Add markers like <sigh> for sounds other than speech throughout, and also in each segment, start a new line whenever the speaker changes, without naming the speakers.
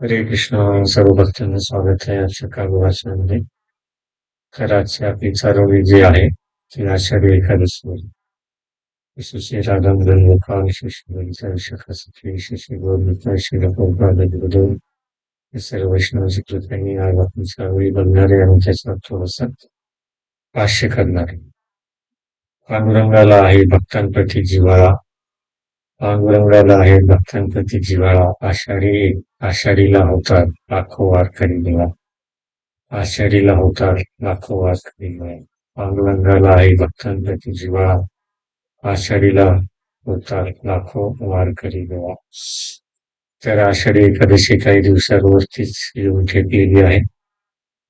हरे कृष्ण सर्व भक्तांना स्वागत आहे आजच्या कालवाचनामध्ये तर आजची आपली चारोळी जी आहे ती आषाढी एकादशी विशेष राधा मदन मुखा विशेष विशाखासाठी विशेष गौरविता श्री बदल हे सर्व वैष्णवाची कृत्यांनी आज आपण चारोळी बघणारे आणि त्याचा थोडासा भाष्य करणारे. पांडुरंगाला आहे भक्तांप्रती जिव्हाळा. पांडुरंगाला आहे भक्तांप्रती जिव्हाळा आषाढी आषाढीला होतात लाखो वारकरी देवा आषाढीला होतात लाखो वारकरी दिवा पांडुरंगाला आहे भक्तांप्रती जिव्हाळा आषाढीला होतात लाखो वारकरी देवा तर आषाढी एकादशी काही दिवसांवरतीच येऊन ठेपलेली आहे.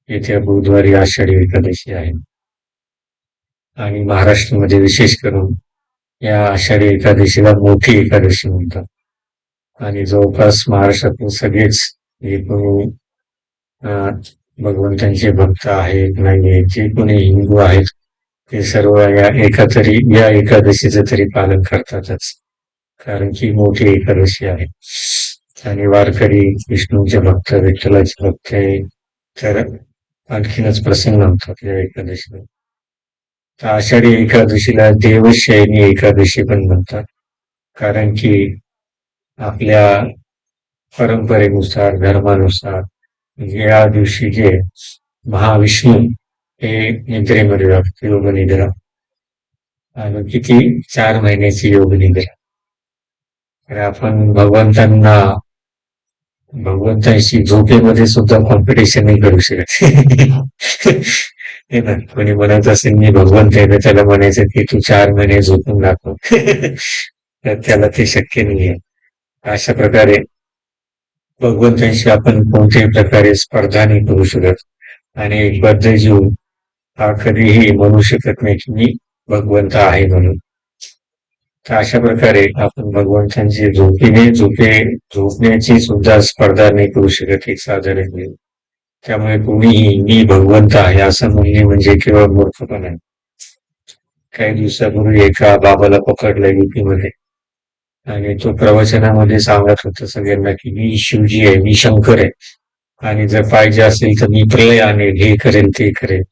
येत्या बुधवारी आषाढी एकादशी आहे. आणि महाराष्ट्रामध्ये विशेष करून या आषाढी एकादशीला मोठी एकादशी म्हणतात. आणि जवळपास महाराष्ट्रातून सगळेच जे कोणी भगवंतांचे भक्त आहेत नाही जे कोणी हिंदू आहेत ते सर्व या एका तरी या एकादशीचं तरी पालन करतातच. कारण की मोठी एकादशी आहे. आणि वारकरी विष्णूचे भक्त विठ्ठलाचे भक्त तर आणखीनच प्रसन्न होतात या एकादशीला. आषाढी एकादशीला देवशयनी एकादशी पण म्हणतात. कारण की आपल्या परंपरेनुसार धर्मानुसार या दिवशी जे महाविष्णू हे निद्रेमध्ये जातात योग निद्रा. आणि किती? चार महिन्याची योग निद्रा. तर आपण भगवंतांना भगवंतांशी झोपेमध्ये सुद्धा कॉम्पिटिशनही करू शकत. <laughs> हे ना कोणी म्हणत असेल मी भगवंत आहे तर त्याला म्हणायचं की तू चार महिने झोपून दाखव. <laughs> तर त्याला ते शक्य नाहीये. अशा प्रकारे भगवंतांशी आपण कोणत्याही प्रकारे स्पर्धा नाही करू शकत. आणि एक बद्ध जीव हा कधीही म्हणू शकत नाही की मी भगवंत आहे म्हणून. तर अशा प्रकारे आपण भगवंतांची झोपीने झोपे झोपण्याची सुद्धा स्पर्धा नाही करू शकत एक साधारण त्यामुळे कोणीही मी भगवंत आहे असं म्हणणे म्हणजे केवळ मूर्खपण. आहे काही दिवसापूर्वी एका बाबाला पकडलं युपीमध्ये. आणि तो प्रवचनामध्ये सांगत होता सगळ्यांना की मी शिवजी आहे मी शंकर आहे. आणि जर पाहिजे असेल तर मी प्रलय आणेल हे करेल ते करेल.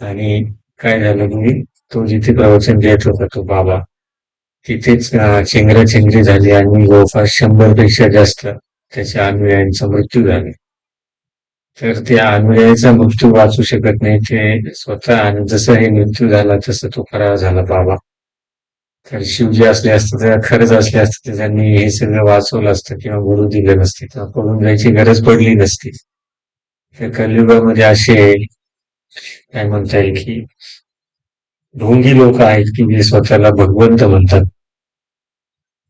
आणि काय झालं तुम्ही? तो जिथे प्रवचन देत होता तो बाबा तिथेच चेंगरा चेंगरी झाली आणि जवळपास शंभरपेक्षा जास्त त्याच्या अनुयायांचा मृत्यू झाला. तर त्या अनुयायाचा मृत्यू वाचू शकत नाही ते स्वतः आणि जसं हे मृत्यू झाला तसं तो खरा झाला बाबा. तर शिवजी असले असते तर खरंच असले असते तर त्यांनी हे सगळं वाचवलं असतं किंवा गुरु दिलं नसते किंवा पडून जायची गरज पडली नसती. तर कलियुगामध्ये असे काय म्हणता येईल की ढोंगी लोक आहेत की जे स्वतःला भगवंत म्हणतात.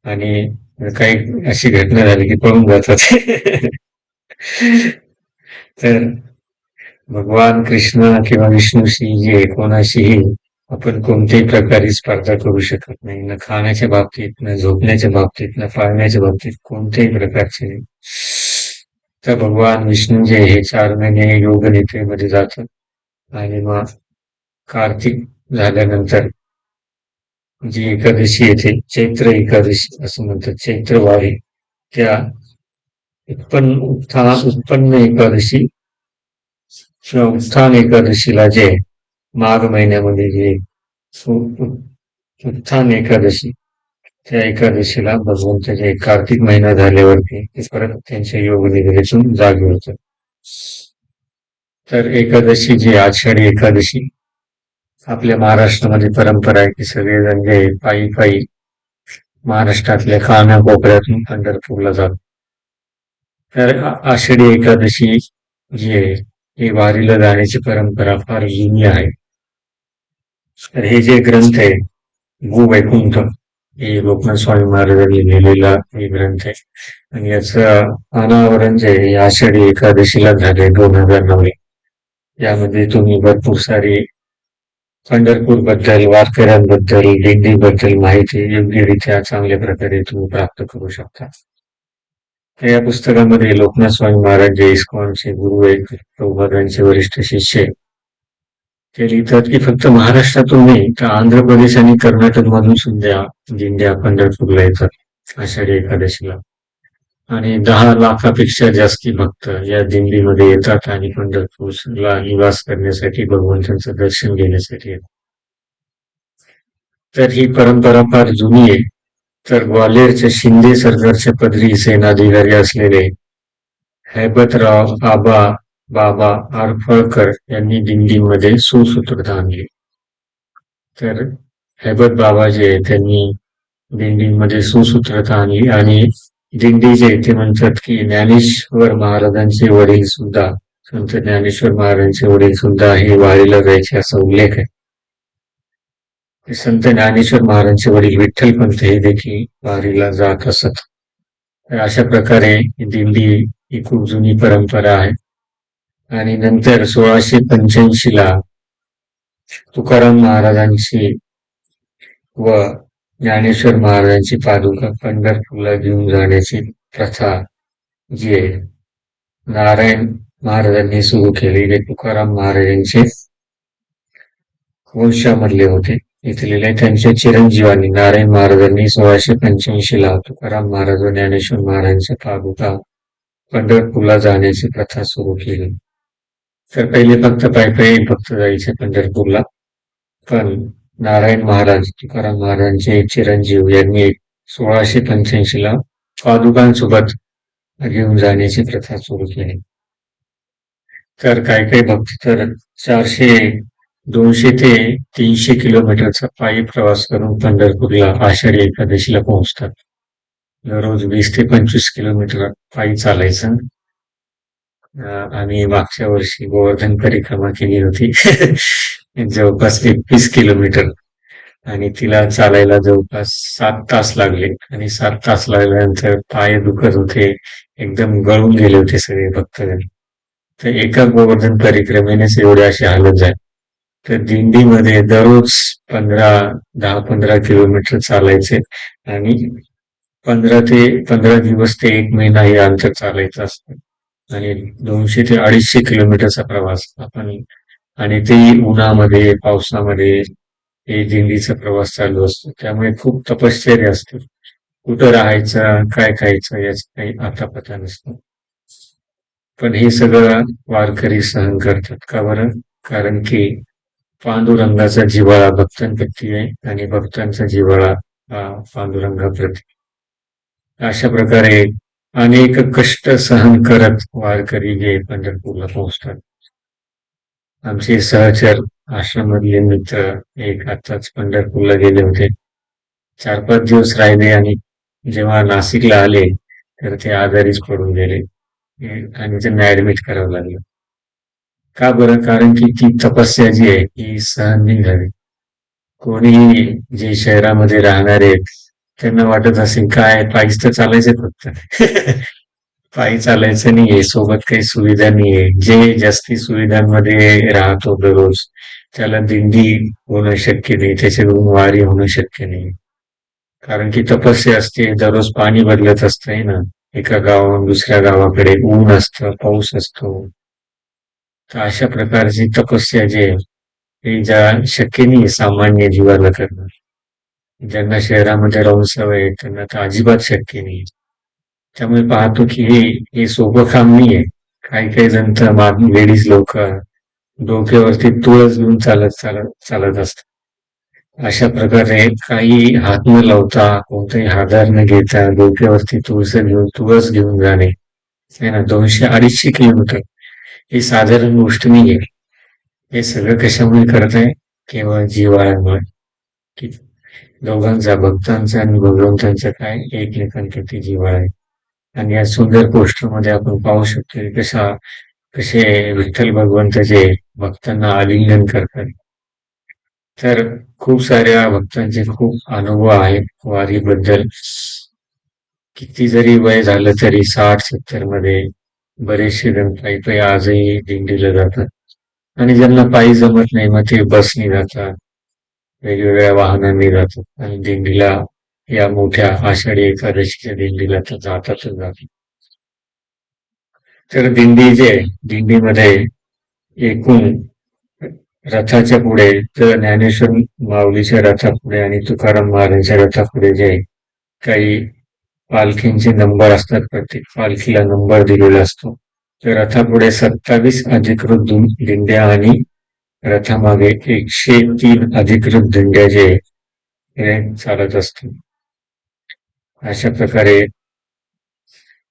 आणि काही अशी घटना झाली की पळून जातात. <laughs> तर भगवान कृष्ण किंवा विष्णूशी जे कोणाशीही आपण कोणत्याही प्रकारे स्पर्धा करू शकत नाही. ना खाण्याच्या बाबतीत ना झोपण्याच्या बाबतीत ना पाळण्याच्या बाबतीत कोणत्याही प्रकारचे. नाही तर भगवान विष्णू जे हे चार महिने योग नेत्रेमध्ये जातात आणि मग कार्तिक झाल्यानंतर जी एकादशी येते चैत्र एकादशी असं म्हणतात. चैत्र वारी त्या उत्पन्न उत्थान उत्पन्न एकादशी किंवा उत्थान एकादशीला जे माघ महिन्यामध्ये जे उत्थान एकादशी त्या एकादशीला भगवंताचे कार्तिक महिना झाल्यावरती ते परत त्यांच्या योग निद्रेतून जागे होत तर एकादशी जी आषाढी एकादशी आपल्या महाराष्ट्रामध्ये परंपरा आहे की सगळेजण जे पायी पायी महाराष्ट्रातल्या काना कोपऱ्यातून पंढरपूरला जातो तर आषाढी एकादशी जी आहे ही वारीला जाण्याची परंपरा फार जुनी आहे. तर हे जे ग्रंथ आहे भू वैकुंठ हे लोकनाथ स्वामी महाराजांनी लिहिलेला हे ग्रंथ आहे. आणि याचं अनावरण जे आहे आषाढी एकादशीला झाले दोन हजार नऊ यामध्ये तुम्ही भरपूर सारी पंढरपूरबद्दल वारकऱ्यांबद्दल दिंडीबद्दल माहिती योग्यरित्या चांगल्या प्रकारे तुम्ही प्राप्त करू शकता. या पुस्तकामध्ये लोकनाथ स्वामी महाराज जे इस्कॉनचे गुरु आहेत प्रभुपादांचे वरिष्ठ शिष्य ते लिहितात की फक्त महाराष्ट्रातून नाही तर आंध्र प्रदेश आणि कर्नाटक मधून सुद्धा दिंड्या पंढरपूरला येतात आषाढी एकादशीला. आणि दहा लाखापेक्षा जास्ती भक्त या दिंडीमध्ये येतात आणि पंढरपूरला निवास करण्यासाठी भगवंतांचं दर्शन घेण्यासाठी येतात. तर ही परंपरा फार जुनी आहे. तर ग्वाल्हेरच्या शिंदे सरदारचे पदरी सेनाधिकारी असलेले हैबतराव आबा बाबा आरफळकर यांनी दिंडीमध्ये सुसूत्रता आणली. तर हैबत बाबा जे आहे, त्यांनी दिंडीमध्ये सुसूत्रता आणली आणि दिंडी जे आहे ते म्हणतात की ज्ञानेश्वर महाराजांचे वडील सुद्धा संत ज्ञानेश्वर महाराजांचे वडील सुद्धा हे वाळीला जायचे असा उल्लेख आहे. संत ज्ञानेश्वर महाराजांचे वडील विठ्ठलपंत हे देखील वारीला जात असत. तर अशा प्रकारे दिंडी ही खूप जुनी परंपरा आहे. आणि नंतर सोळाशे पंच्याऐंशी ला तुकाराम महाराजांची व ज्ञानेश्वर महाराजांची पादुका पंढरपूरला घेऊन जाण्याची प्रथा जी आहे नारायण महाराजांनी सुरू केली हे तुकाराम महाराजांचे वंशामधले होते. इथलेले त्यांच्या चिरंजीवानी नारायण महाराजांनी सोळाशे पंच्याऐंशी ला तुकाराम महाराज व ज्ञानेश्वर महाराजांच्या पादुका पंढरपूरला जाण्याची प्रथा सुरू केली. तर पहिले फक्त पायपायी फक्त भक्त जायचे पंढरपूरला. पण नारायण महाराज तुकाराम महाराजांचे चिरंजीव यांनी सोळाशे पंच्याऐंशी ला पादुकांसोबत घेऊन जाण्याची प्रथा सुरू केली. तर काही काही भक्त तर चारशे दोनशे ते तीनशे किलोमीटरचा पायी प्रवास करून पंढरपूरला आषाढी एकादशीला पोहोचतात. दररोज वीस ते पंचवीस किलोमीटर पायी चालायचं. आम्ही मागच्या वर्षी गोवर्धन परिक्रमा केली होती. <laughs> जवळपास एकवीस किलोमीटर. आणि तिला चालायला जवळपास सात तास लागले. आणि सात तास लागल्यानंतर पाय दुखत होते. एकदम गळून गेले होते सगळे भक्तजण तर एका गोवर्धन परिक्रमेनेच एवढे अशी हालत झाली. तर दिंडीमध्ये दररोज पंधरा दहा पंधरा किलोमीटर चालायचे आणि पंधरा ते पंधरा दिवस ते एक महिना हे अंतर चालायचं असतं. आणि दोनशे ते अडीचशे किलोमीटरचा प्रवास आपण आणि ते उन्हामध्ये पावसामध्ये हे दिंडीचा प्रवास चालू असतो. त्यामुळे खूप तपश्चर्या असते. कुठं राहायचं काय खायचं याचं काही आता पता नसतं. पण हे सगळं वारकरी सहन करतात का बरं? कारण की पांडुरंगाचा जिव्हाळा भक्तांप्रती आहे आणि भक्तांचा जिव्हाळा हा पांडुरंगाप्रती. अशा प्रकारे अनेक कष्ट सहन करत वारकरी जे पंढरपूरला पोहोचतात. आमचे सहचर आश्रममधले मित्र एक आताच पंढरपूरला गेले होते. चार पाच दिवस राहिले आणि जेव्हा नाशिकला आले तर ते आजारीच पडून गेले. आणि त्यांना ऍडमिट करावं लागलं. का बरं? कारण की ती तपस्या जी आहे ती सहन नाही झाली. कोणी जे शहरामध्ये राहणारे आहेत त्यांना वाटत असेल काय पायीच तर चालायचं फक्त. <laughs> पायी चालायचं नाहीये सोबत काही सुविधा नाहीये. जे जास्ती सुविधांमध्ये राहतो दररोज त्याला दिंडी होणं शक्य नाही त्याच्याकडून वारी होणं शक्य नाही कारण की तपस्या असते दररोज पाणी बदलत असतंय ना? एका गावाहून दुसऱ्या गावाकडे ऊन असतं पाऊस असतो. तर अशा प्रकारची तपस्या जे आहे ज्या शक्य नाही सामान्य जीवाला करणं ज्यांना शहरामध्ये राहून सवय त्यांना तर अजिबात शक्य नाही. त्यामुळे पाहतो की हे हे सोपं काम नाही आहे. काही काही जण तर लेडीज लोक डोक्यावरती तुळस घेऊन चालत चालत चालत असतात. अशा प्रकारे काही हात न लावता कोणताही आधार न घेता डोक्यावरती तुळस घेऊन तुळस घेऊन जाणे. ना दोनशे अडीचशे किलोमीटर ही साधारण गोष्ट नाहीये. हे सगळं कशामुळे करत आहे केवळ जिव्हाळ्यामुळे की दोघांचा भक्तांचा आणि भगवंतांचा काय एकमेकांप्रती जिव्हाळा आहे? आणि या सुंदर पोस्टरमध्ये आपण पाहू शकतो कशा कसे विठ्ठल भगवंताचे भक्तांना आलिंगन करतात. तर खूप साऱ्या भक्तांचे खूप अनुभव आहेत वारीबद्दल. किती जरी वय झालं तरी साठ सत्तरमध्ये बरेचसे जण पायी आजही दिंडीला जातात. आणि ज्यांना पायी जमत नाही मग ते बसनी जातात. वेगवेगळ्या वाहनांनी जातात. आणि दिंडीला या मोठ्या आषाढी एकादशीच्या दिंडीला तर जातातच जातात. तर दिंडी जे आहे, दिंडीमध्ये एकूण रथाच्या पुढे तर ज्ञानेश्वर माऊलीच्या रथापुढे आणि तुकाराम महाराजांच्या रथापुढे जे काही पालखींचे नंबर असतात प्रत्येक पालखीला नंबर दिलेला असतो. तर रथापुढे सत्तावीस अधिकृत दिंड्या आणि रथामागे एकशे तीन अधिकृत दिंड्या जे चालत असतो अशा प्रकारे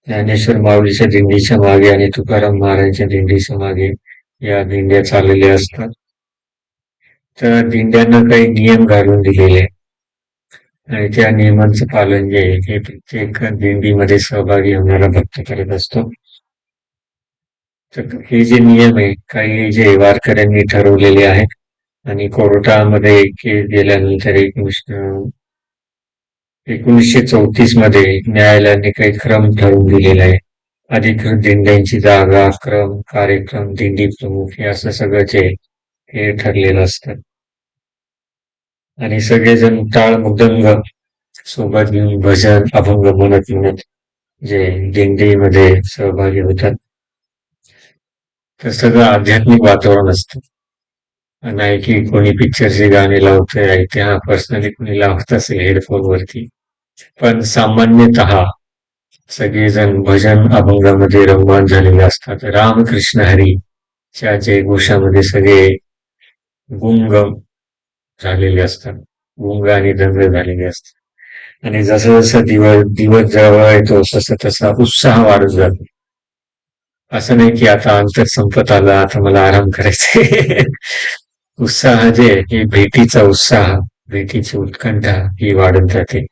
ज्ञानेश्वर माऊलीच्या दिंडीच्या मागे आणि तुकाराम महाराजांच्या दिंडीच्या मागे या दिंड्या चाललेल्या असतात. तर दिंड्यांना काही नियम घालून दिलेले आहेत. आणि त्या नियमांचं पालन जे आहे ते प्रत्येक दिंडीमध्ये सहभागी होणारा भक्त करत असतो. तर हे जे नियम आहे काही जे वारकऱ्यांनी ठरवलेले आहेत आणि कोर्टामध्ये केस गेल्यानंतर एकोणीस एकोणीसशे चौतीसमध्ये न्यायालयाने काही क्रम ठरवून दिलेला आहे. अधिकृत दिंड्यांची जागा क्रम कार्यक्रम दिंडी प्रमुख हे असं सगळं जे हे ठरलेलं असतं. आणि सगळेजण टाळ मृदंग सोबत घेऊन भजन अभंग म्हणत म्हणत जे दिंडीमध्ये सहभागी होतात. तर सगळं आध्यात्मिक वातावरण असतं. नाही की कोणी पिक्चरची गाणे लावतंय ऐकते हा पर्सनली कोणी लावत असेल हेडफोन वरती. पण सामान्यतः सगळेजण भजन अभंगामध्ये रममान झालेले असतात. रामकृष्ण हरी हरीच्या जयघोषामध्ये सगळे गुंग झालेले असतात. गुंग आणि दंग झालेले असतात. आणि जसं जसं दिवस दिवस जवळ येतो तसं तसा उत्साह वाढत जातो. असं नाही की आता अंतर संपत आला आता मला आराम करायचा आहे. <laughs> उत्साह जे आहे, हे भेटीचा उत्साह भेटीची उत्कंठा ही वाढत जाते.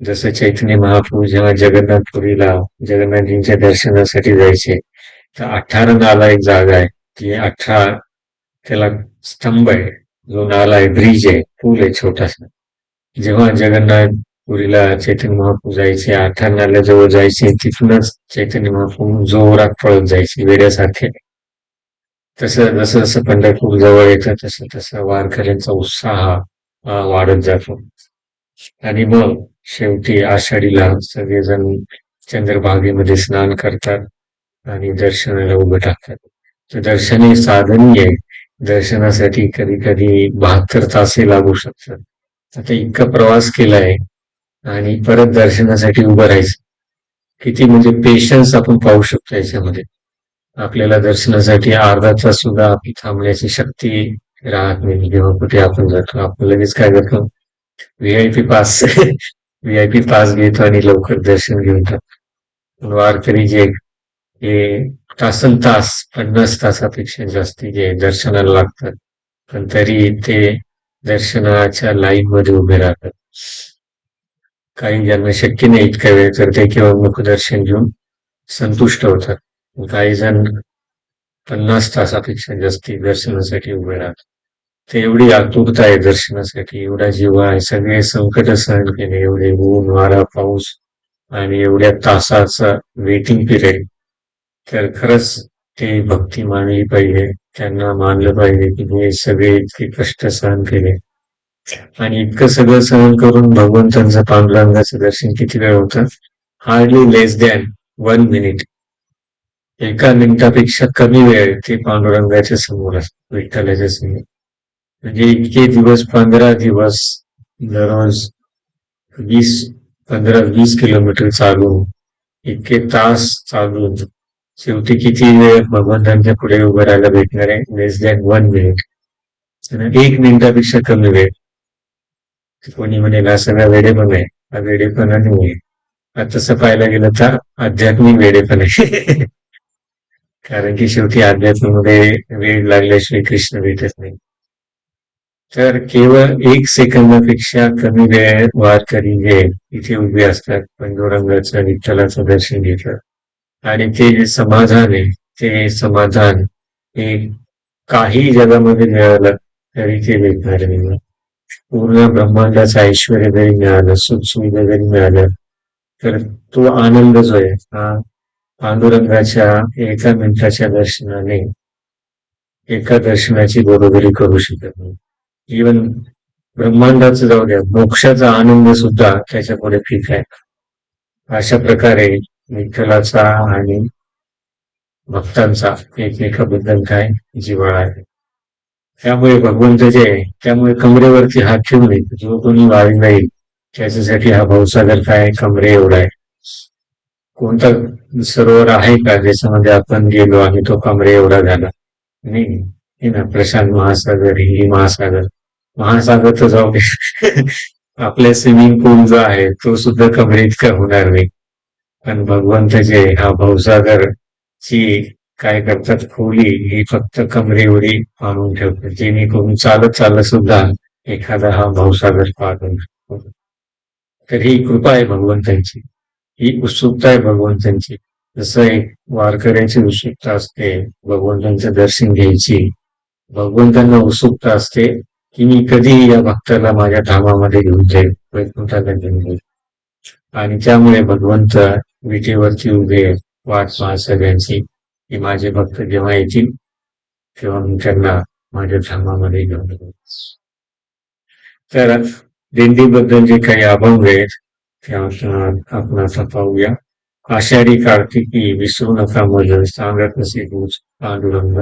जसं चैतन्य महाप्रभू जेव्हा जगन्नाथपुरीला जगन्नाथजींच्या दर्शनासाठी जायचे तर अठरा नाला एक जागा आहे. ती अठरा त्याला स्तंभ आहे. जो नाला आहे ब्रिज आहे पूल आहे छोटासा. जेव्हा जगन्नाथ पुरीला चैतन्य महाप्रभू जायचे आठा नाल्याजवळ जायचे तिथूनच चैतन्य महाप्रभू जोरात पळत जायचे वेड्यासारखे. तसं जसं जसं पंढरपूर जवळ येतं तसं तसं वारकऱ्यांचा उत्साह वाढत जातो. आणि मग शेवटी आषाढीला सगळेजण चंद्रभागेमध्ये स्नान करतात आणि दर्शनाला उभं टाकतात. तर दर्शन हे साधनही आहे दर्शनासाठी कधी कधी बहात्तर तासही लागू शकतात. आता इतका प्रवास केलाय आणि परत दर्शनासाठी उभं राहायचं. किती म्हणजे पेशन्स आपण पाहू शकतो याच्यामध्ये. आपल्याला दर्शनासाठी अर्धा तास सुद्धा आपली थांबण्याची शक्ती राहत नाही. जेव्हा कुठे आपण जातो आपण लगेच काय करतो? व्हीआयपी पास व्हीआयपी पास घेतो आणि लवकर दर्शन घेऊन टाकतो. वारकरी जे हे तासन तास पन्नास तासापेक्षा जास्ती जे दर्शनाला लागतात. पण तरी ते दर्शनाच्या लाईन मध्ये उभे राहतात. काही ज्यांना शक्य नाही इतका वेळ तर ते केवळ मुखदर्शन घेऊन संतुष्ट होतात. काही जण पन्नास तासापेक्षा जास्ती दर्शनासाठी उभे राहतात. ते एवढी आतुरता आहे दर्शनासाठी एवढा जीव आहे. सगळे संकट सहन केले एवढे ऊन वारा पाऊस आणि एवढ्या तासाचा वेटिंग पिरियड तर खरंच ते भक्ती मानली पाहिजे त्यांना मानलं पाहिजे की हे सगळे इतके कष्ट सहन केले. आणि इतकं सगळं सहन करून भगवंतांचं पांडुरंगाचं दर्शन किती वेळ होतं? Hardly less than one minute एका मिनिटापेक्षा कमी वेळ ते पांडुरंगाच्या समोर असत विठ्ठलाच्या समोर. म्हणजे इतके दिवस पंधरा दिवस दररोज वीस पंधरा वीस किलोमीटर चालून इतके तास चालून शेवटी किती वेळ भगवंतांच्या पुढे उभं राहायला भेटणार आहे? लेस दॅन वन मिनिट एक मिनिटापेक्षा कमी वेळ. कोणी म्हणेल हा सगळा वेडेपण आहे. हा वेडेपणा नाही आहे तसं पाहायला गेलं तर आध्यात्मिक वेडेपण आहे. <laughs> कारण की शेवटी अध्यात्मामध्ये वेळ लागल्याशिवाय कृष्ण भेटत नाही. तर केवळ एक सेकंदापेक्षा कमी वेळ वारकरी वेळ इथे उभे असतात पंडुरंगाचं विठ्ठलाचं दर्शन घेतात. आणि ते जे समाधान आहे ते समाधान हे काही जगामध्ये मिळालं तरी ते मिळणार नाही. पूर्ण ब्रह्मांडाचं ऐश्वर जरी मिळालं सुख सुविधा जरी मिळालं तर तो आनंद जो आहे हा पांडुरंगाच्या एका मिनिटाच्या दर्शनाने एका दर्शनाची बरोबरी करू शकत नाही. इवन ब्रह्मांडाचं जाऊ द्या मोक्षाचा आनंद सुद्धा त्याच्या पुढे ठीक आहे. अशा प्रकारे विठ्ठलाचा आणि भक्तांचा एकमेकाबद्दल काय जिव्हाळा आहे? त्यामुळे भगवंत जे आहे त्यामुळे कमरेवरती हात ठेवू नये जो कोणी वाळी जाईल त्याच्यासाठी हा भाऊसागर काय कमरे एवढा आहे? कोणता सरोवर आहे का ज्याच्यामध्ये आपण गेलो आणि तो कमरे एवढा झाला? नाही हे ना प्रशांत महासागर हिंदी महासागर. महासागर तर जाऊ <laughs> आपल्या स्विमिंग पूल जो आहे तो सुद्धा कमरे इतका होणार नाही. पण भगवंत जे हा भाऊसागर ची काय करतात खोली ही फक्त कमरे एवढी आणून ठेवतात. जेणेकरून चालत चालत सुद्धा एखादा हा भाऊसागर पार शकतो तर ही कृपा आहे भगवंतांची. ही उत्सुकता आहे भगवंतांची. जसं एक वारकऱ्यांची उत्सुकता असते भगवंतांचं दर्शन घ्यायची. भगवंतांना उत्सुकता असते की मी कधी या भक्ताला माझ्या धामामध्ये घेऊन जाईल वैकुंठाला घेऊन जाईल. आणि त्यामुळे भगवंत विटेवरती उभे वाट पाहत सगळ्यांची. की माझे भक्त जेव्हा येतील तेव्हा मी त्यांना माझ्या धामामध्ये घेऊन तर दिंडीबद्दल जे काही अभंग आहेत ते आपण आता पाहूया. आषाढी कार्तिकी विसरू नका मज सांगत नसे दूज पांडुरंग.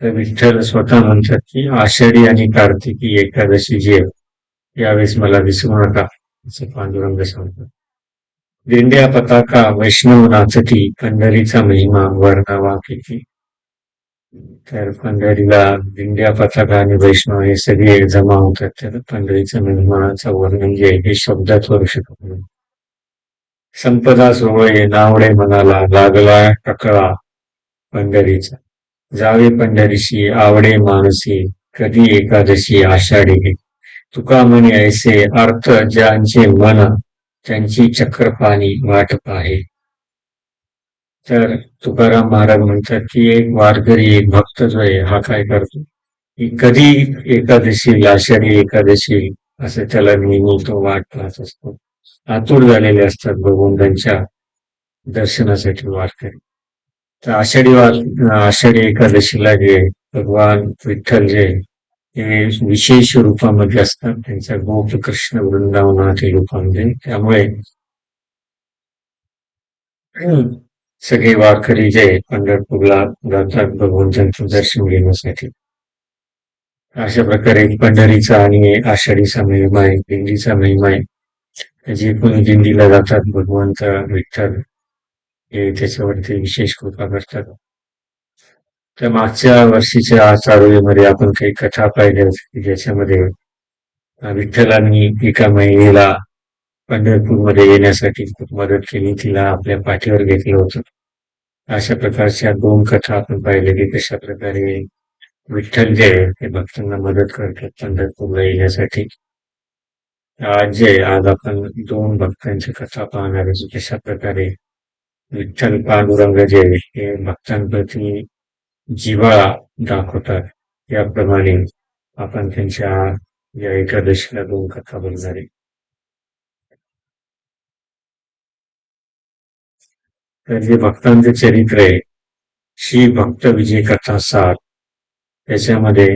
तर विठ्ठल स्वतः म्हणतात की आषाढी आणि कार्तिकी एकादशी जी आहे यावेळेस मला विसरू नका असं पांडुरंग सांगतात. दिंड्या पताका वैष्णव नाचती पंढरीचा महिमा वर्णावा किती. तर पंढरीला दिंड्या पताका आणि वैष्णव हे सगळे जमा होतात तर पंढरीचा महिमाचं वर्णन जे म्हणजे हे शब्दात करू शकत नाही. संपदा सोहळे नावडे मनाला लागला टकळा पंढरीचा. जावे पंढरीशी आवडे मानसी कधी एकादशी आषाढी. तुका म्हणे ऐसे अर्थ ज्यांचे मन त्यांची चक्रपाणी वाट पाहे. तर तुकाराम महाराज म्हणतात की एक वारकरी एक भक्त जो आहे हा काय करतो? की कधी एकादशी आषाढी एकादशी असं त्याला नेहमी तो वाट पाहत असतो. आतुर झालेले असतात भगवंतांच्या दर्शनासाठी वारकरी. तर आषाढी वार आषाढी एकादशीला जे भगवान विठ्ठल जे विशेष रूपामध्ये असतात. त्यांच्या गोप कृष्ण वृंदावनातील रूपामध्ये. त्यामुळे <clears throat> सगळे वारकरी जे पंढरपूरला जातात भगवंतांचं दर्शन घेण्यासाठी. अशा प्रकारे पंढरीचा आणि आषाढीचा महिमा आहे दिंडीचा महिमा आहे. जे कोणी दिंडीला जातात भगवंत विठ्ठल हे त्याच्यावरती विशेष कृपा करतात. तर मागच्या वर्षीच्या चारोळीमध्ये आपण काही कथा पाहिल्या होत्या. ज्याच्यामध्ये विठ्ठलांनी एका महिलेला पंढरपूरमध्ये येण्यासाठी खूप मदत केली. तिला आपल्या पाठीवर घेतलं होतं. अशा प्रकारच्या दोन कथा आपण पाहिल्या की कशा प्रकारे विठ्ठल जे आहे ते भक्तांना मदत करतात पंढरपूरला येण्यासाठी. आज जे आज आपण दोन भक्तांची कथा पाहणार आहोत. कशा प्रकारे विठ्ठल पांडुरंग जे हे भक्तांप्रती जिव्हाळा दाखवतात. याप्रमाणे आपण त्यांच्या या एकादशीला दोन कथा बघणार. तर जे भक्तांचे चरित्र आहे श्री भक्त विजय कथा सार त्याच्यामध्ये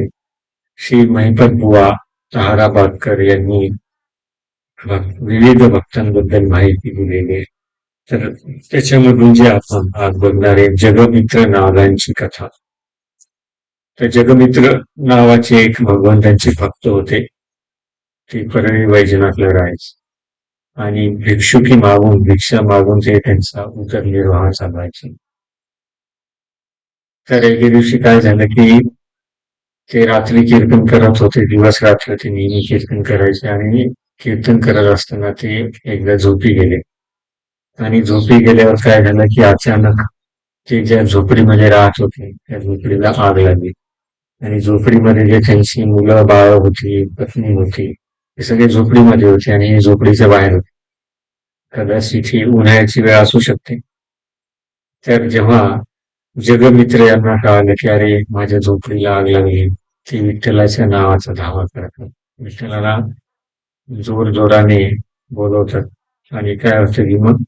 श्री महिपत बुवा तहाराबादकर यांनी विविध भक्तांबद्दल माहिती दिलेली आहे. तर त्याच्यामधून जे आपण आज बघणार आहे जगमित्र नागांची कथा. तर जगमित्र नावाचे एक भगवंतांचे भक्त होते. ते परळी वैजनाथला राहायचे. आणि भिक्षुकी मागून भिक्षा मागून ते त्यांचा उदरनिर्वाह चालवायचे तर एके दिवशी काय झालं की ते रात्री कीर्तन करत होते. दिवस रात्र ते नेहमी कीर्तन करायचे आणि कीर्तन करत असताना ते एकदा झोपी गेले. आणि झोपी गेल्यावर काय झालं की अचानक ते ज्या झोपडीमध्ये राहत होते त्या झोपडीला आग लागली. आणि झोपडीमध्ये जे त्यांची मुलं बाळ होती पत्नी होती हे सगळे झोपडीमध्ये होते आणि झोपडीच्या बाहेर होते. कदाचित ही उन्हाळ्याची वेळ असू शकते. तर जेव्हा जगमित्र यांना कळालं की अरे माझ्या झोपडीला आग लागली ती विठ्ठलाच्या नावाचा धावा करतात विठ्ठलाला जोर जोराने बोलवतात. आणि काय होतं की मग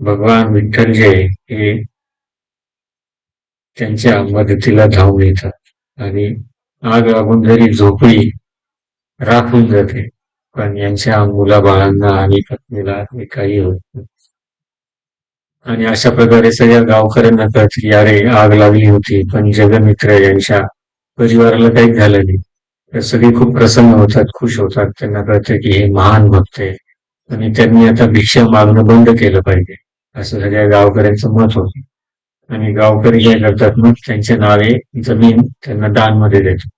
भगवान विठ्ठल जे हे त्यांच्या मदतीला धावून येतात. आणि आग लागून जरी झोपडी राखून जाते. पण यांच्या मुलाबाळांना आणि पत्नीला काही होत आणि अशा प्रकारे सगळ्या गावकऱ्यांना कळत अरे आग लागली होती पण जगमित्र यांच्या परिवाराला काहीच झालं नाही. तर सगळे खूप प्रसन्न होतात खुश होतात. त्यांना कळतं की हे महान भक्त आहे. आणि त्यांनी आता भिक्षा मागणं बंद केलं पाहिजे. असं सगळ्या गावकऱ्यांचं मत होतं. आणि गावकरी काय करतात मग त्यांच्या नावे जमीन त्यांना दानमध्ये देतो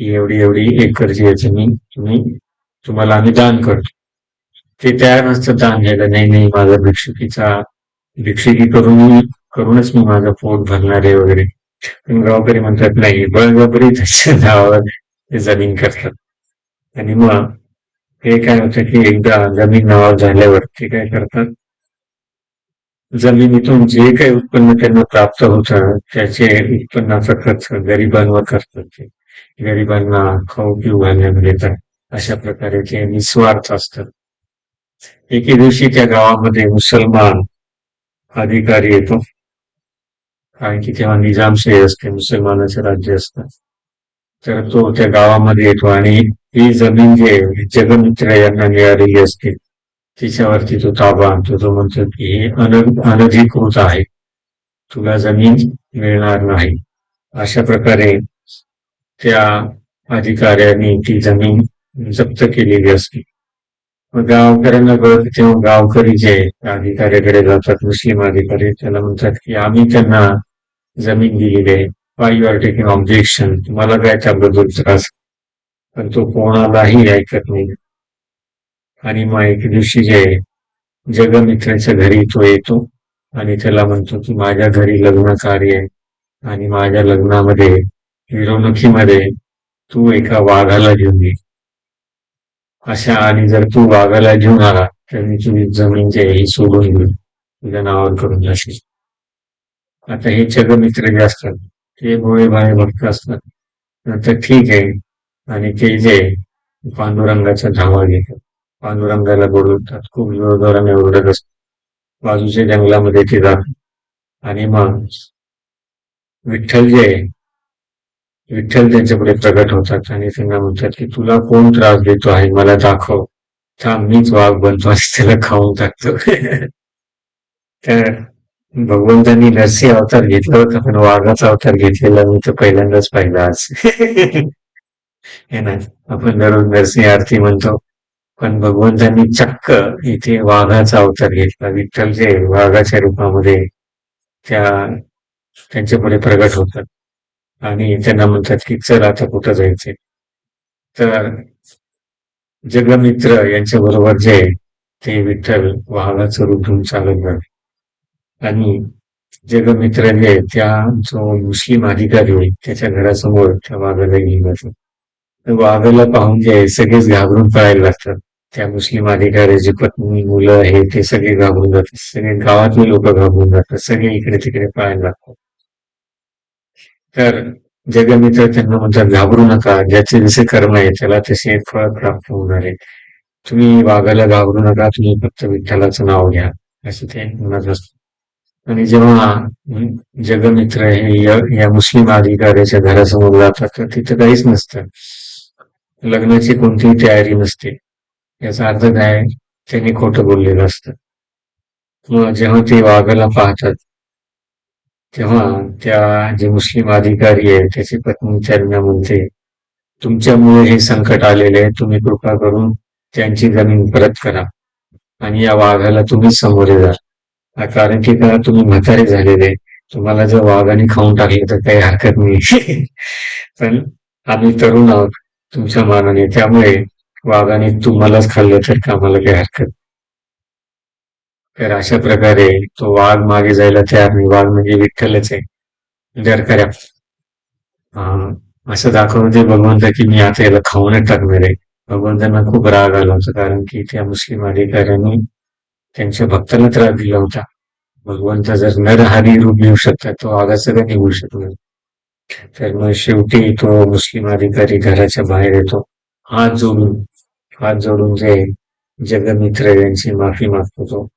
एवढी एवढी एवढी एकरची आहे जमीन तुम्ही तुम्हाला आम्ही दान करतो. ते तयार नसतं दान घ्यायला. नाही नाही माझा भिक्षुकीचा भिक्षुकी करून करूनच मी माझं पोट भरणार आहे वगैरे. पण गावकरी म्हणतात नाही बळजबरी त्याच्या नावावर ते जमीन करतात. आणि मग हे काय होतं की एकदा जमीन नावावर झाल्यावर ते काय करतात? जमिनीतून जे काही उत्पन्न त्यांना प्राप्त होतं त्याचे उत्पन्नाचा खर्च गरिबांवर करतात ते. गरिबांना खाऊ पिऊ घालण्यात येतात अशा प्रकारे ते निस्वार्थ असतात. एके दिवशी त्या गावामध्ये मुसलमान अधिकारी येतो. कारण की तेव्हा निजामशाही असते मुसलमानाचे राज्य असतात. तर तो त्या गावामध्ये येतो आणि ही जमीन जे जगमित्र यांना मिळालेली असते तिच्यावरती तो ताबा आणतो. तो म्हणतो की हे अनधिकृत आहे? तुला जमीन मिळणार नाही. अशा प्रकारे त्या अधिकाऱ्यांनी ती जमीन जप्त केलेली असते. मग गावकऱ्यांना कळत तेव्हा गावकरी जे अधिकाऱ्याकडे जातात मुस्लिम अधिकारी त्याला म्हणतात की आम्ही त्यांना जमीन दिलेली आहे. Why you are taking objection तुम्हाला काय त्याबद्दल त्रास पण तो कोणालाही ऐकत नाही. आणि मग एक दिवशी जे जगमित्राच्या घरी तो येतो आणि त्याला म्हणतो की माझ्या घरी लग्न कार्य आहे आणि माझ्या लग्नामध्ये मिरवणुकीमध्ये तू एका वाघाला घेऊन ये. अशा आणि जर तू वाघाला घेऊन आला तर मी तुझी जमीन जे आहे ही सोडून घेऊन तुझ्या नावावर करून जाशील आता हे जगमित्र जे असतात ते भोळे भाळे भक्त असतात. नंतर ठीक आहे. आणि ते जे पांडुरंगाचा धावा घेतात. पांडुरंगाला बोलवतात. खूप जोरजोराने ओरडत असतात बाजूच्या जंगलामध्ये ते जातात आणि मग विठ्ठल जे आहे, विठ्ठल त्यांच्यापुढे प्रगट होतात आणि त्यांना म्हणतात की तुला कोण त्रास देतो आहे? मला दाखव. थांब मीच वाघ बनतो आणि त्याला खाऊन टाकतो. <laughs> तर भगवंतांनी नरसिंह अवतार घेतला होता पण वाघाचा अवतार घेतलेला मी तर पहिल्यांदाच पाहिला आज. <laughs> हे ना आपण दररोज नरसिंह आरती म्हणतो. पण भगवंतांनी चक्क इथे वाघाचा अवतार घेतला. विठ्ठल जे वाघाच्या रूपामध्ये त्या त्यांच्या पुढे प्रगट होतात. आणि त्यांना म्हणतात की चल आता कुठं जायचे तर जगमित्र यांच्या बरोबर जे ते विठ्ठल वाघाचं रूप घेऊन चालत जावे आणि जगमित्र जे त्या जो मुस्लिम अधिकारी होईल त्याच्या घरासमोर त्या वाघाला घेऊन जातो वाघाला पाहून जे सगळेच घाबरून पळायला लागतात. त्या मुस्लिम अधिकाऱ्याची पत्नी मुलं हे ते सगळे घाबरून जातात. सगळे गावातले लोक घाबरून जातात. सगळे इकडे तिकडे पळायला लागतात. तर जगमित्र त्यांना म्हणतात घाबरू नका. ज्याचे जसे कर्म आहे त्याला तसे फळ प्राप्त होणार आहे. तुम्ही वाघाला घाबरू नका. तुम्ही फक्त विठ्ठलाचं नाव घ्या. असं ते म्हणत असत आणि जेव्हा जगमित्र हे या मुस्लिम अधिकाऱ्याच्या घरासमोर जातात तर तिथं काहीच नसतं. लग्नाची कोणतीही तयारी नसते. याचा अर्थ काय? त्यांनी खोटं बोललेलं असतं. मग जेव्हा ते वाघाला पाहतात तेव्हा त्या जे मुस्लिम अधिकारी आहे त्याची पत्नी त्यांना म्हणते तुमच्यामुळे हे संकट आलेले आहे तुम्ही कृपा करून त्यांची जमीन परत करा आणि या वाघाला तुम्हीच समोरे जा. कारण की का तुम्ही म्हातारे झालेले तुम्हाला जर वाघाने खाऊन टाकले तर काही हरकत नाही. <laughs> पण आम्ही तरुण आहोत तुमच्या मानाने. त्यामुळे वाघाने तुम्हालाच खाल्लं तर कामाला काही हरकत तर अशा प्रकारे तो वाघ मागे जायला तयार नाही. वाघ म्हणजे विठ्ठलच आहे. जर करा असं दाखवून ते भगवंत की मी आता याला खाऊनच टाकणार आहे. भगवंतांना खूप राग आला होता कारण की त्या मुस्लिम अधिकाऱ्यांनी त्यांच्या भक्ताला त्रास दिला होता. भगवंत जर नरहारी रूप घेऊ शकतात तो आगाचं का निघू शकणार तर मग शेवटी तो मुस्लिम अधिकारी घराच्या बाहेर येतो. हात जोडून हात जोडून जे जगमित्र यांची माफी मागतो. तो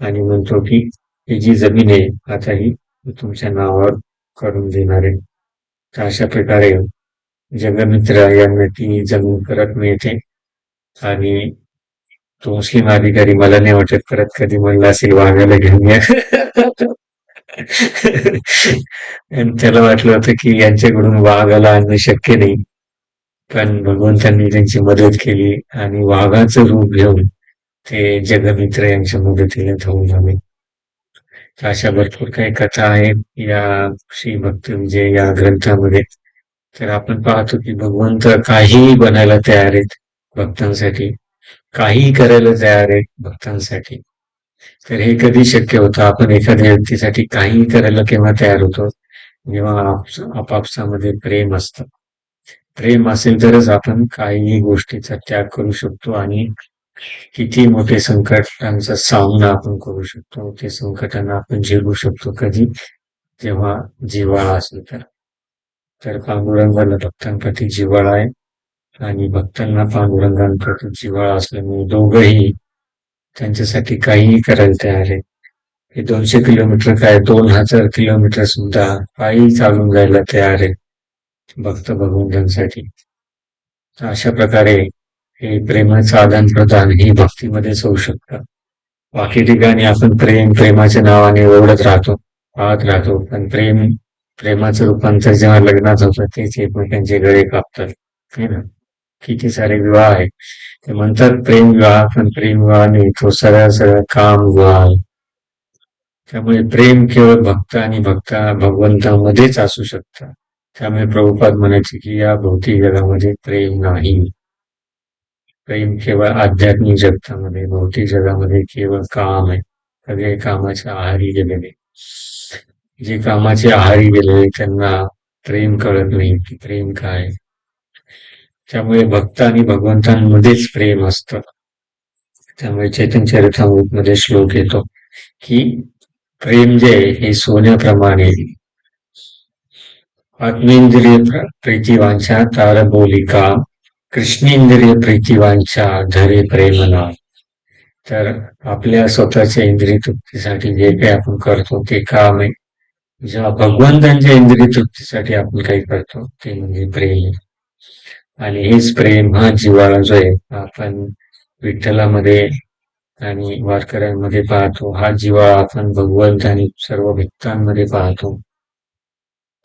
आणि म्हणतो की ही जी जमीन आहे आता ही तुमच्या नावावर करून देणार आहे. तर अशा प्रकारे जगमित्र यांना ती जमीन परत मिळते. आणि तो मुस्लिम अधिकारी मला नाही वाटत परत कधी म्हणला असेल वाघाला घेऊन या. <laughs> त्याला वाटलं होतं की यांच्याकडून वाघाला आणणं शक्य नाही. पण भगवंतांनी त्यांची मदत केली आणि वाघाचं रूप घेऊन ते जगमित्र यांच्या मदतीने धावून आले. तर अशा भरपूर काही कथा आहेत या श्री भक्ती विजय म्हणजे या ग्रंथामध्ये. तर आपण पाहतो की भगवंत काहीही बनायला तयार आहेत भक्तांसाठी काहीही करायला तयार आहेत भक्तांसाठी. तर हे कधी शक्य होतं? आपण एखाद्या व्यक्तीसाठी काहीही करायला केव्हा तयार होतो? जेव्हा आप- आपापसामध्ये प्रेम असतं. प्रेम असेल तरच आपण काहीही गोष्टीचा त्याग करू शकतो आणि किती मोठे संकटांचा सामना आपण करू शकतो. ते संकटांना आपण झेलू शकतो कधी? जेव्हा जिव्हाळा असेल तर. तर पांडुरंगाला भक्तांप्रती जिव्हाळा आहे. आणि भक्तांना पांडुरंगांप्रती जिव्हाळा असल्यामुळे दोघंही त्यांच्यासाठी काहीही करायला तयार आहे हे दोनशे किलोमीटर काय? दोन हजार किलोमीटर सुद्धा पायी चालून जायला तयार आहे भक्त भगवंतांसाठी तर अशा प्रकारे हे प्रेमाचं आदान प्रदान हे भक्तीमध्येच होऊ शकतं. बाकी ठिकाणी आपण प्रेम प्रेमाच्या नावाने ओढत राहतो पाहत राहतो पण प्रेम प्रेमाचं रूपांतर जेव्हा लग्नात होतं तेच एकमेकांचे गळे कापतात. है ना? किती सारे विवाह आहेत. ते म्हणतात प्रेम विवाह पण प्रेम विवाह नाही तो सगळा सगळा काम विवाह त्यामुळे प्रेम केवळ भक्त आणि भक्ता भगवंतामध्येच असू शकतं. त्यामुळे प्रभुपाद म्हणायचे की या भौतिक जगामध्ये प्रेम नाही. प्रेम केवळ आध्यात्मिक जगतामध्ये भौतिक जगामध्ये केवळ काम आहे. सगळे कामाच्या आहारी गेलेले. जे कामाचे आहारी गेलेले त्यांना प्रेम कळत नाही की प्रेम काय त्यामुळे भक्त आणि भगवंतांमध्येच प्रेम असतं. त्यामुळे चैतन्य चरितामृत मध्ये श्लोक येतो की प्रेम जे आहे हे सोन्याप्रमाणे आत्मेंद्रिय प्र- प्रीतिवांच्या तारबोलिका कृष्णेंद्रिय प्रीतिवांच्या धरे प्रेमना. तर आपल्या स्वतःच्या इंद्रिय तृप्तीसाठी जे काही आपण करतो ते काम आहे. जेव्हा भगवंतांच्या इंद्रिय तृप्तीसाठी आपण काही करतो ते म्हणजे प्रेम. आणि हेच प्रेम हा जिव्हाळा जो आहे आपण विठ्ठलामध्ये आणि वारकऱ्यांमध्ये पाहतो. हा जिव्हाळा आपण भगवंत आणि सर्व भक्तांमध्ये पाहतो.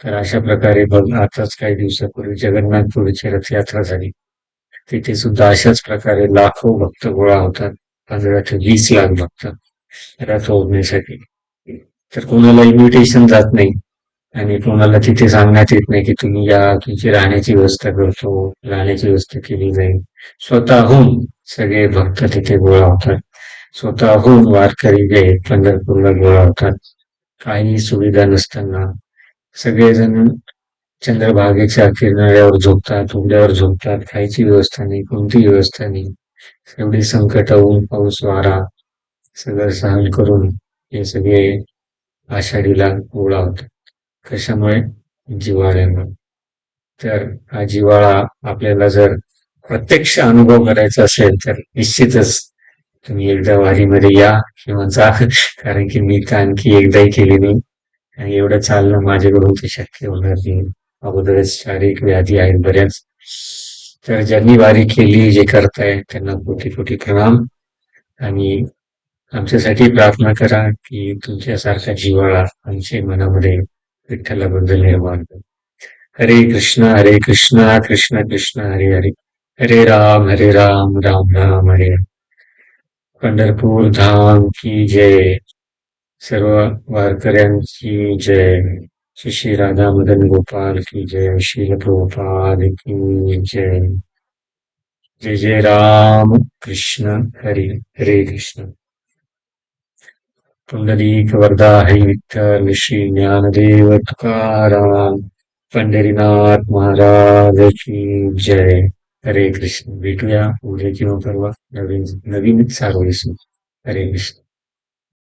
तर अशा प्रकारे बघ आताच काही दिवसापूर्वी जगन्नाथपुरीची रथयात्रा झाली. तिथे सुद्धा अशाच प्रकारे लाखो भक्त गोळा होतात. पंधरा ते वीस लाख भक्त रथ ओढण्यासाठी. तर कोणाला इन्व्हिटेशन जात नाही. आणि कोणाला तिथे सांगण्यात येत नाही की तुम्ही या तुमची राहण्याची व्यवस्था करतो राहण्याची व्यवस्था केली जाईल. स्वतःहून सगळे भक्त तिथे गोळा होतात. स्वतःहून वारकरी जे आहेत पंढरपूरला गोळा होतात. काही सुविधा नसताना सगळेजण चंद्रभागेच्या किरणाऱ्यावर झोपतात उघड्यावर झोपतात खायची व्यवस्था नाही कोणती व्यवस्था नाही. एवढी संकट ऊन पाऊस वारा सगळं सहन करून हे सगळे आषाढीला ओळा होतात. कशामुळे? जिवाळ्यामुळे तर हा जिवाळा आपल्याला जर प्रत्यक्ष अनुभव करायचा असेल तर निश्चितच तुम्ही एकदा वारीमध्ये या किंवा जा कारण की मी तर आणखी एकदाही केली नाही. आणि एवढं चालणं माझ्याकडून ते शक्य होणार नाही. अगोदरच शारीरिक व्याधी आहेत बऱ्याच. तर ज्यांनी वारी केली जे करताय त्यांना कोटी कोटी प्रणाम. आणि आमच्यासाठी प्रार्थना करा की तुमच्यासारखा जिवाळा आमच्या मनामध्ये विठ्ठलाबद्दल निर्माण करा. हरे कृष्ण हरे कृष्ण कृष्ण कृष्ण हरे हरे. हरे राम हरे राम राम राम हरे. पंढरपूर धाम की जय. सर्व वारकऱ्यांची जय. श्री श्री राधा मदन गोपाल की जय. श्री प्रभुपाद की जय. जय जय राम कृष्ण हरी हरे कृष्ण. पुंडरीक वरदा हरी विठ्ठल श्री ज्ञानदेव तुकाराम पंढरीनाथ महाराज की जय. हरे कृष्ण. भेटूया उद्या किंवा परवा नवीन नवीन सारोळीसून हरे कृष्ण.